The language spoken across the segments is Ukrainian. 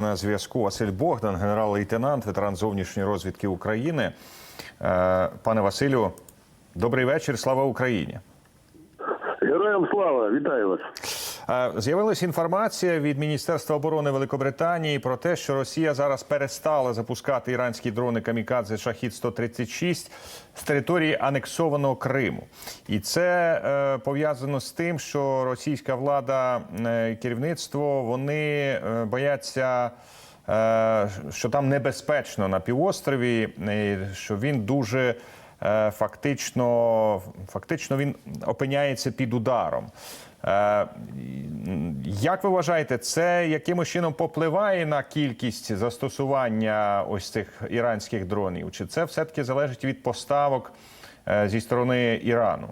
На зв'язку Василь Богдан, генерал-лейтенант, ветеран зовнішньої розвідки України. Е, Пане Василю, добрий вечір. Слава Україні. Героям слава, вітаю вас. Е, З'явилася інформація від Міністерства оборони Великобританії про те, що Росія зараз перестала запускати іранські дрони камікадзе шахід 136 з території анексованого Криму, і це е, пов'язано з тим, що російська влада е, керівництво вони е, бояться. е, Що там небезпечно на півострові, що він дуже е, фактично, фактично він опиняється під ударом. Як ви вважаєте, це якимось чином попливає на кількість застосування ось цих іранських дронів? Чи це все-таки залежить від поставок е, зі сторони Ірану?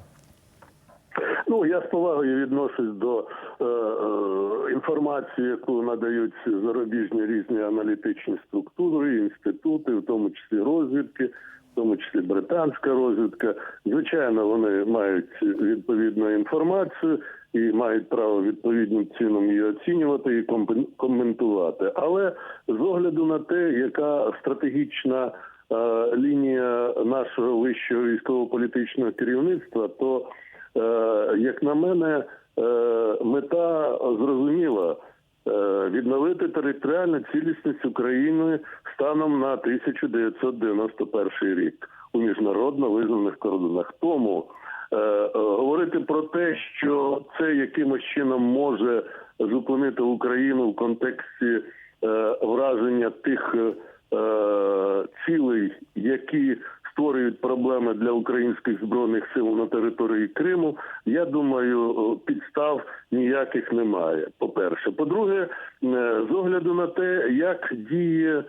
Ну я з повагою відношусь до е, е, інформації, яку надають зарубіжні різні аналітичні структури, інститути, в тому числі розвідки, в тому числі британська розвідка. Звичайно, вони мають відповідну інформацію і мають право відповідним чином її оцінювати і коментувати. Але з огляду на те, яка стратегічна е, лінія нашого вищого військово-політичного керівництва, то Е, як на мене, е, мета зрозуміла відновити територіальну цілісність України станом на 1991 рік у міжнародно визнаних кордонах. Тому говорити про те, що це якимось чином може зупинити Україну в контексті е, враження тих е, цілей, які створюють проблеми для українських збройних сил на території Криму. Я думаю, підстав ніяких немає. По перше, по-друге, е, з огляду на те, як діє е,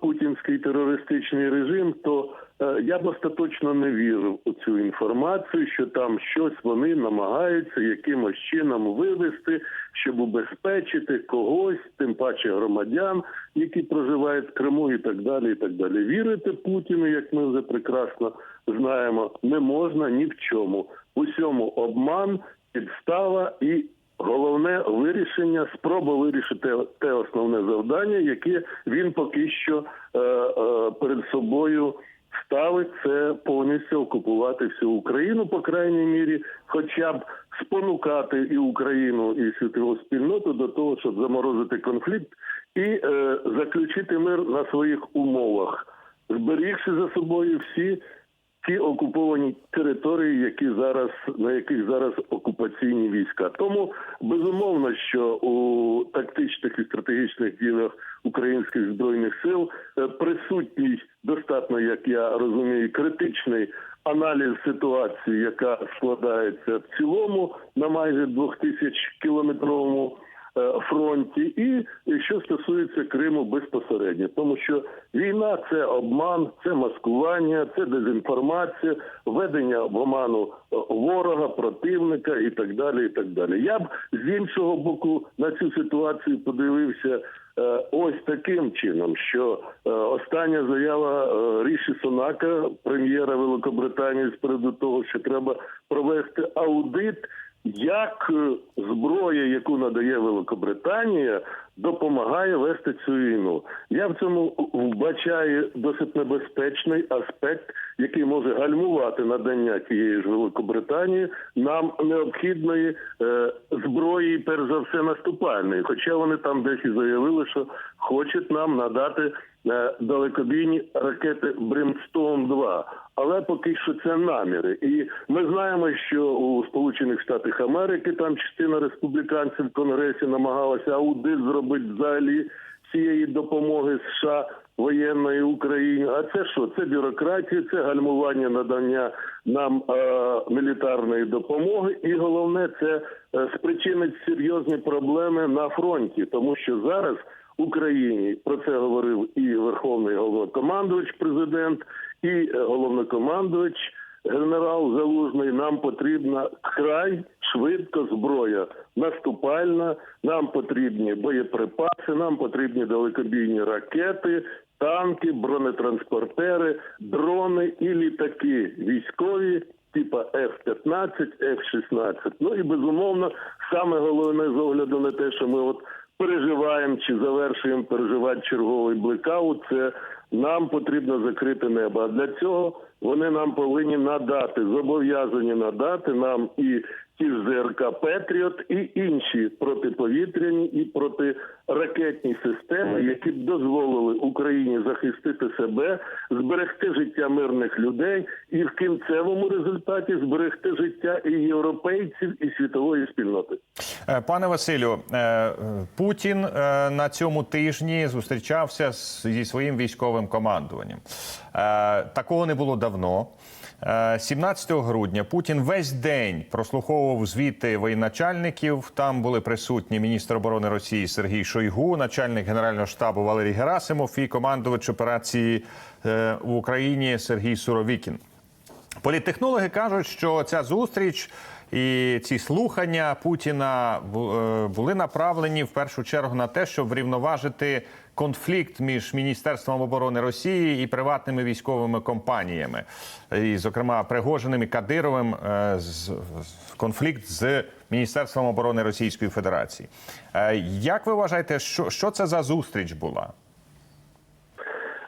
путінський терористичний режим, то е, я б остаточно не вірив у цю інформацію, що там щось вони намагаються якимось чином вивести, щоб убезпечити когось, тим паче громадян, які проживають в Криму, і так далі. І так далі. Вірити Путіну, як ми вже прекрасно знаємо, не можна ні в чому. Усьому обман, підстава і головне вирішення, спроба вирішити те основне завдання, яке він поки що е, е, перед собою ставить це повністю окупувати всю Україну, по крайній мірі, хоча б спонукати і Україну, і світову спільноту до того, щоб заморозити конфлікт і е, заключити мир на своїх умовах, зберігши за собою всі ті окуповані території, які зараз на яких зараз окупаційні війська. Тому безумовно, що у тактичних і стратегічних діях українських збройних сил е, присутній достатньо, як я розумію, критичний аналіз ситуації, яка складається в цілому на майже 2000 кілометровому фронті, і що стосується Криму безпосередньо, тому що війна це обман, це маскування, це дезінформація, введення в оману е, ворога, противника і так далі. І так далі. Я б з іншого боку на цю ситуацію подивився. е, Ось таким чином, що е, остання заява е, Ріші Сунака, прем'єра Великобританії, з приводу того, що треба провести аудит як е, зброя, яку надає Великобританія, допомагає вести цю війну. Я в цьому вбачаю досить небезпечний аспект, який може гальмувати надання тієї ж Великобританії нам необхідної е, зброї, перш за все, наступальної. Хоча вони там десь і заявили, що хочуть нам надати далекобійні ракети Бримстоун 2 але поки що це наміри. І ми знаємо, що у Сполучених Штатах Америки там частина республіканців в Конгресі намагалася аудит зробити взагалі цієї допомоги США воєнної Україні. А це що? Це бюрократія, це гальмування надання нам е, мілітарної допомоги, і головне це е, спричинить серйозні проблеми на фронті, тому що зараз. Україні про це говорив і Верховний головнокомандувач, президент, і е, головнокомандувач генерал Залужний. Нам потрібна край швидко зброя наступальна. Нам потрібні боєприпаси, нам потрібні далекобійні ракети, танки, бронетранспортери, дрони і літаки військові. Типа F-15, F-16. Ну і безумовно, саме головне з огляду на те, що ми от переживаємо чи завершуємо переживати черговий блекаут, це нам потрібно закрити небо. А для цього вони нам повинні надати, зобов'язані надати нам і ті ж ЗРК Петріот, і інші протиповітряні і протиракетні системи, які б дозволили Україні захистити себе, зберегти життя мирних людей і в кінцевому результаті зберегти життя і європейців, і світової спільноти. Е, Пане Василю, е, Путін е, на цьому тижні зустрічався зі своїм військовим командуванням. Такого не було давно. Е, 17 грудня Путін весь день прослуховував звіти воєначальників. Там були присутні міністр оборони Росії Сергій Шойгу, начальник генерального штабу Валерій Герасимов і командувач операції е, в Україні Сергій Суровікін. Політтехнологи кажуть, що ця зустріч і ці слухання Путіна е, були направлені в першу чергу на те, щоб врівноважити конфлікт між Міністерством оборони Росії і приватними військовими компаніями, і, зокрема, Пригожиним і Кадировим е, конфлікт з Міністерством оборони Російської Федерації. Е, Як ви вважаєте, що, що це за зустріч була?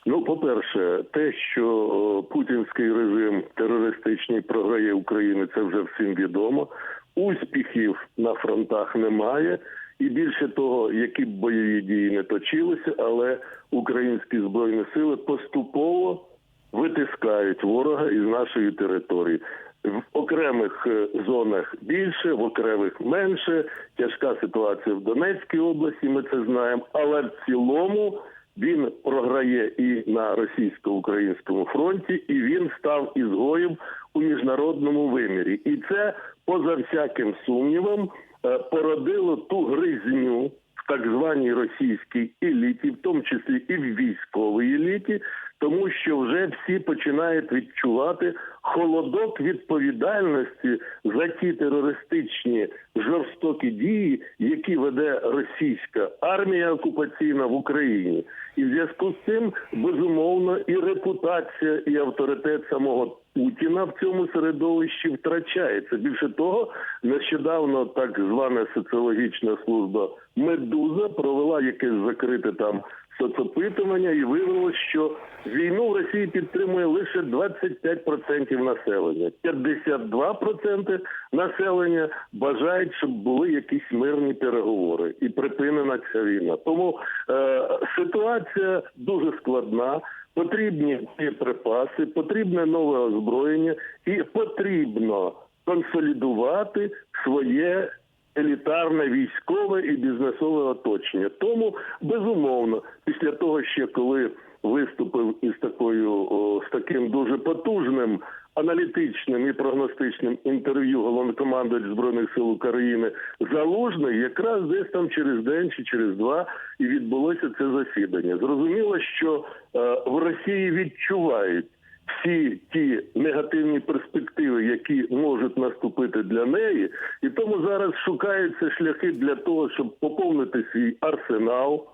Ну, по-перше, те, що путінський режим терористичний програє Україну, це вже всім відомо. Успіхів на фронтах немає. І більше того, які б бойові дії не точилися, але українські збройні сили поступово витискають ворога із нашої території. В окремих е, зонах більше, в окремих менше. Тяжка ситуація в Донецькій області. Ми це знаємо. Але в цілому він програє і на російсько-українському фронті, і він став ізгоєм у міжнародному вимірі. І це поза всяким сумнівом породило ту гризню в так званій російській еліті, в тому числі і в військовій еліті, тому що вже всі починають відчувати холодок відповідальності за ті терористичні жорстокі дії, які веде російська армія окупаційна в Україні, і в зв'язку з цим безумовно і репутація, і авторитет самого Путіна в цьому середовищі втрачається. Більше того, нещодавно так звана соціологічна служба Медуза провела якесь закрите там соцопитування і виявилось, що війну в Росії підтримує лише 25% населення. 52% населення бажають, щоб були якісь мирні переговори і припинена ця війна. Тому е, ситуація дуже складна. Потрібні припаси, потрібне нове озброєння, і потрібно консолідувати своє елітарне військове і бізнесове оточення. Тому безумовно, після того, ще коли виступив із такою о, з таким дуже потужним аналітичним і прогностичним інтерв'ю головнокомандувач збройних сил України Залужний, якраз десь там через день чи через два і відбулося це засідання. Зрозуміло, що е, в Росії відчувають всі ті негативні перспективи, які можуть наступити для неї, і тому зараз шукаються шляхи для того, щоб поповнити свій арсенал,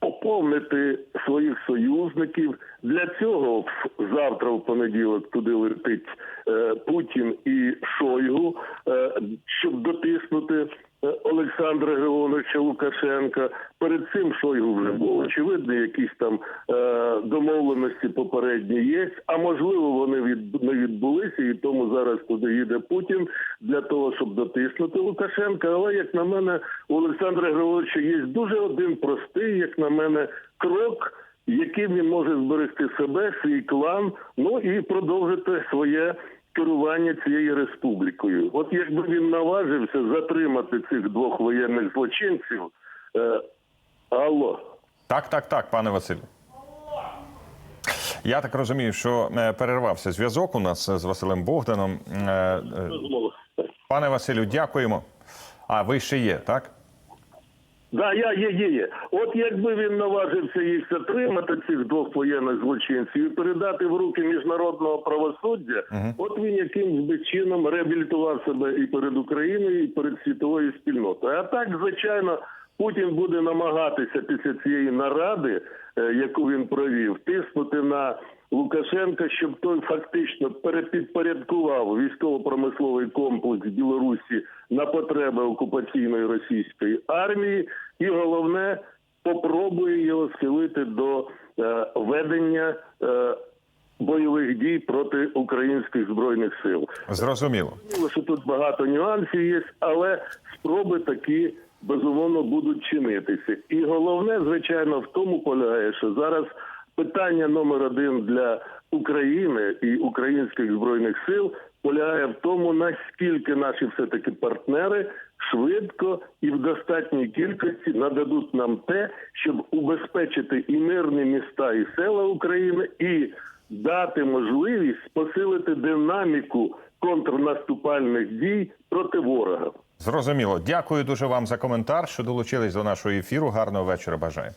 поповнити своїх союзників. Для цього завтра, в понеділок, туди летить е, Путін і Шойгу, е, щоб дотиснути Олександра Георгійовича Лукашенка. Перед цим Шойгу вже був очевидно, якісь там е, домовленості попередні є. А можливо, вони від не відбулися, і тому зараз туди їде Путін для того, щоб дотиснути Лукашенка. Але як на мене, у Олександра Григоровича є дуже один простий, як на мене, крок. Яким він може зберегти себе, свій клан, ну і продовжити своє керування цією республікою. От якби він наважився затримати цих двох воєнних злочинців, е, алло. Так, так, так, пане Василю. Я так розумію, що е, перервався зв'язок у нас з Василем Богданом. Е, е, Пане Василю, дякуємо. А ви ще є, так? Да, я є, є, є. От якби він наважився їх затримати, цих двох воєнних злочинців, і передати в руки міжнародного правосуддя, от він якимсь би чином реабілітував себе і перед Україною, і перед світовою спільнотою. А так, звичайно, Путін буде намагатися після цієї наради, е, яку він провів, тиснути на Лукашенка, щоб той фактично перепідпорядкував військово-промисловий комплекс Білорусі на потреби окупаційної російської армії, і головне попробує його схилити до е, ведення е, бойових дій проти українських збройних сил. Зрозуміло. Зрозуміло, що тут багато нюансів є, але спроби такі безумовно будуть чинитися. І головне, звичайно, в тому полягає, що зараз питання номер один для України і українських збройних сил полягає в тому, наскільки наші все таки партнери швидко і в достатній кількості нададуть нам те, щоб убезпечити і мирні міста, і села України, і дати можливість посилити динаміку контрнаступальних дій проти ворога. Зрозуміло. Дякую дуже вам за коментар, що долучились до нашого ефіру. Гарного вечора. Бажаю.